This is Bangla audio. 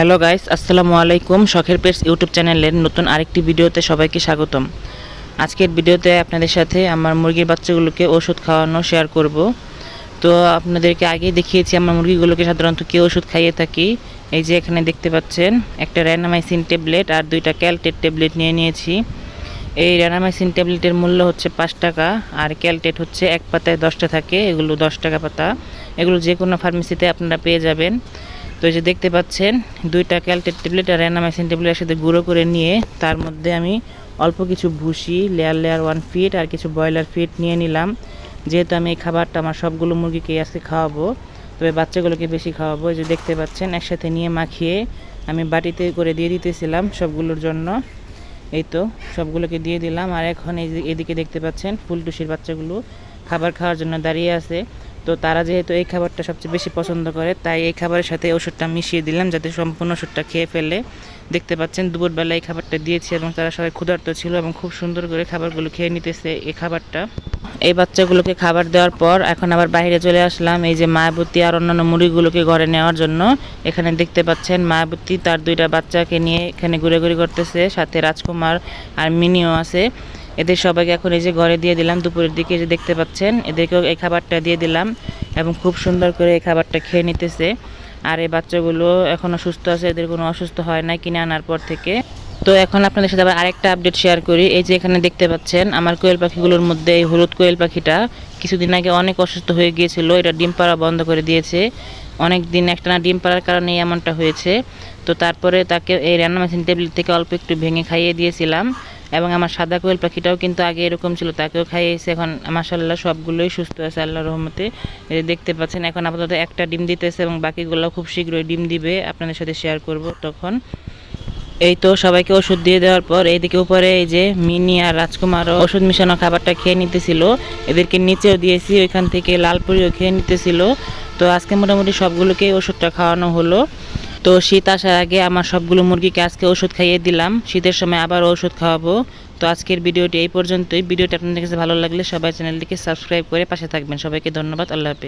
হ্যালো গাইস, আসসালামু আলাইকুম। শখের পেটস ইউটিউব চ্যানেলের নতুন আরেকটি ভিডিওতে সবাইকে স্বাগতম। আজকের ভিডিওতে আপনাদের সাথে আমার মুরগির বাচ্চাগুলোকে ওষুধ খাওয়ানো শেয়ার করব। তো আপনাদেরকে আগেই দেখিয়েছি, আমার মুরগিগুলোকে সাধারণত কি ওষুধ খাইয়ে থাকি। এই যে এখানে দেখতে পাচ্ছেন, একটা র্যানামাইসিন ট্যাবলেট আর দুইটা ক্যালটেট ট্যাবলেট নিয়ে নিয়েছি। এই র্যানামাইসিন ট্যাবলেটের মূল্য হচ্ছে পাঁচ টাকা আর ক্যালটেট হচ্ছে এক পাতায় দশটা থাকে, এগুলো দশ টাকা পাতা। এগুলো যে কোনো ফার্মেসিতে আপনারা পেয়ে যাবেন। তো এই যে দেখতে পাচ্ছেন, দুইটা ক্যালটেট ট্যাবলেট আর র্যানামাইসিন ট্যাবলেট একসাথে গুঁড়ো করে নিয়ে তার মধ্যে আমি অল্প কিছু ভুসি লেয়ার লেয়ার ওয়ান ফিট আর কিছু ব্রয়লার ফিট নিয়ে নিলাম। যেহেতু আমি এই খাবারটা আমার সবগুলো মুরগিকে আজকে খাওয়াবো, তবে বাচ্চাগুলোকে বেশি খাওয়াবো। এই যে দেখতে পাচ্ছেন, একসাথে নিয়ে মাখিয়ে আমি বাটিতে করে দিয়ে দিতেছিলাম সবগুলোর জন্য। এই তো সবগুলোকে দিয়ে দিলাম। আর এখন এই এদিকে দেখতে পাচ্ছেন, ফুলটুসির বাচ্চাগুলো খাবার খাওয়ার জন্য দাঁড়িয়ে আছে। তো তারা যেহেতু এই খাবারটা সবচেয়ে বেশি পছন্দ করে, তাই এই খাবারের সাথে ওষুধটা মিশিয়ে দিলাম যাতে সম্পূর্ণ ওষুধটা খেয়ে ফেলে। দেখতে পাচ্ছেন, দুপুরবেলা এই খাবারটা দিয়েছি এবং তারা সবাই ক্ষুধার্ত ছিল এবং খুব সুন্দর করে খাবারগুলো খেয়ে নিতেছে এই খাবারটা। এই বাচ্চাগুলোকে খাবার দেওয়ার পর এখন আবার বাইরে চলে আসলাম, এই যে মায়াবতী আর অন্যান্য মুরগিগুলোকে ঘরে নেওয়ার জন্য। এখানে দেখতে পাচ্ছেন, মায়াবতী তার দুইটা বাচ্চাকে নিয়ে এখানে ঘুরে ঘুরে করতেছে, সাথে রাজকুমার আর মিনিও আছে। এদের সবাইকে এখন এই যে ঘরে দিয়ে দিলাম, দুপুরের দিকে যে দেখতে পাচ্ছেন, এদেরকেও এই খাবারটা দিয়ে দিলাম এবং খুব সুন্দর করে এই খাবারটা খেয়ে নিতেছে। আর এই বাচ্চাগুলো এখনও সুস্থ আছে, এদের কোনো অসুস্থ হয় না কিনে আনার পর থেকে। তো এখন আপনাদের সাথে আবার আরেকটা আপডেট শেয়ার করি। এই যে এখানে দেখতে পাচ্ছেন, আমার কোয়েল পাখিগুলোর মধ্যে এই হলুদ কোয়েল পাখিটা কিছুদিন আগে অনেক অসুস্থ হয়ে গিয়েছিল, এটা ডিম পাড়া বন্ধ করে দিয়েছে। অনেক দিন একটা না ডিম পাড়ার কারণে এমনটা হয়েছে। তো তারপরে তাকে এই র্যানামাইসিন ট্যাবলেট থেকে অল্প একটু ভেঙে খাইয়ে দিয়েছিলাম। এবং আমার সাদা কোয়েল পাখিটাও কিন্তু আগে এরকম ছিল, তাকেও খাইয়েছে। এখন মাসাল্লাহ সবগুলোই সুস্থ আছে আল্লাহ রহমতে। দেখতে পাচ্ছেন, এখন আপাতত একটা ডিম দিতেছে এবং বাকিগুলো খুব শীঘ্রই ডিম দিবে। আপনাদের সাথে শেয়ার করব তখন। এই তো সবাইকে ওষুধ দিয়ে দেওয়ার পর এইদিকে উপরে এই যে মিনি আর রাজকুমারও ওষুধ মিশানো খাবারটা খেয়ে নিতেছিল। এদেরকে নিচেও দিয়েছি, ওইখান থেকে লালপুরিও খেয়ে নিতেছিল। তো আজকে মোটামুটি সবগুলোকেই ওষুধটা খাওয়ানো হলো। তো শীত আসার আগে আমার সবগুলো মুরগিকে আজকে ওষুধ খাইয়ে দিলাম। শীতের সময় আবার ওষুধ খাওয়াবো। তো আজকের ভিডিওটি এই পর্যন্তই। ভিডিওটি আপনাদের কাছে ভালো লাগলে সবাই চ্যানেলটিকে সাবস্ক্রাইব করে পাশে থাকবেন। সবাইকে ধন্যবাদ। আল্লাহ হাফেজ।